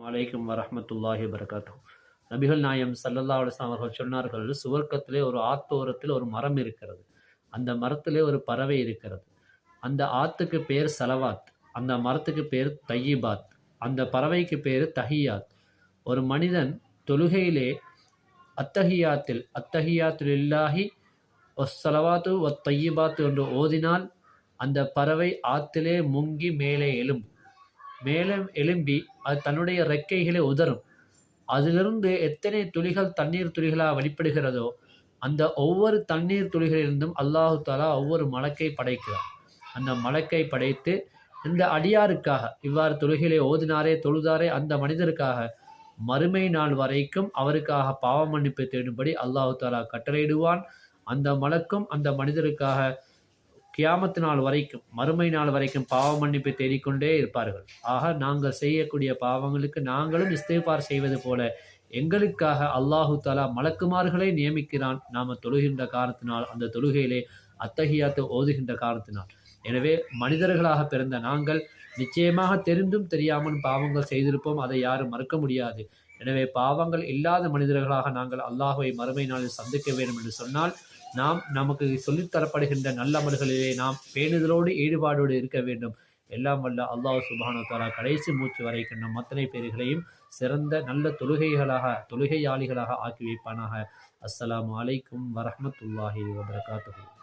வலைக்கம் வரமத்துல்லாஹி வரகாத்து நபிகள் நாயம் சல்லல்லா அலுவலாம் அவர்கள் சொன்னார்கள் சுவர்க்கத்திலே ஒரு ஆத்தோரத்தில் ஒரு மரம் இருக்கிறது. அந்த மரத்திலே ஒரு பறவை இருக்கிறது. அந்த ஆத்துக்கு பேர் சலவாத் அந்த மரத்துக்கு பேர் தையிபாத் அந்த பறவைக்கு பேர் தஹியாத். ஒரு மனிதன் தொழுகையிலே அத்தஹியாத்தில் அத்தஹியாத்தில் இல்லாஹி ஒஸ்ஸலவாத்து ஒத் தையிபாத்து என்று ஓதினால் அந்த பறவை ஆத்திலே முங்கி மேலே எழும்பும் மேலே எழும்பி அது தன்னுடைய ரெக்கைகளை உதரும் அதிலிருந்து எத்தனை துளிகள் தண்ணீர் துளிகளாக வெளிப்படுகிறதோ அந்த ஒவ்வொரு தண்ணீர் துளிகளிலிருந்தும் அல்லாஹு தாலா ஒவ்வொரு மலக்கை படைக்கிறார் அந்த மலக்கை படைத்து இந்த அடியாருக்காக இவ்வாறு தொழுகிலே ஓதினாரே தொழுதாரே அந்த மனிதருக்காக மறுமை நாள் வரைக்கும் அவருக்காக பாவ மன்னிப்பு தேடும்படி அல்லாஹு தாலா கட்டளையிடுவான். அந்த மலக்கும் அந்த மனிதருக்காக கியாமத்து நாள் வரைக்கும் மறுமை நாள் வரைக்கும் பாவ மன்னிப்பை தேடிக்கொண்டே இருப்பார்கள். ஆக நாங்கள் செய்யக்கூடிய பாவங்களுக்கு நாங்களும் இஸ்தேபார் செய்வது போல எங்களுக்காக அல்லாஹு தலா மலக்குமார்களை நியமிக்கிறான். நாம் தொழுகின்ற காரணத்தினால் அந்த தொழுகையிலே அத்தகையாத்து ஓதுகின்ற காரணத்தினால். எனவே மனிதர்களாக பிறந்த நாங்கள் நிச்சயமாக தெரிந்தும் தெரியாமல் பாவங்கள் செய்திருப்போம். அதை யாரும் மறுக்க முடியாது. எனவே பாவங்கள் இல்லாத மனிதர்களாக நாங்கள் அல்லாஹுவை மறுமை நாளில் சந்திக்க வேண்டும் என்று சொன்னால் நாம் நமக்கு சொல்லித்தரப்படுகின்ற நல்லமல்களிலே நாம் பேணுதலோடு ஈடுபாடோடு இருக்க வேண்டும். எல்லாம் வல்ல அல்லாஹ் சுபானோ தாலா கடைசி மூச்சு வரைக்கும் நம் அத்தனை பேர்களையும் சிறந்த நல்ல தொழுகைகளாக தொழுகையாளிகளாக ஆக்கி வைப்பானாக. அஸ்லாம் வலைக்கும் வரமத்துல்லாஹி வபரகாத்து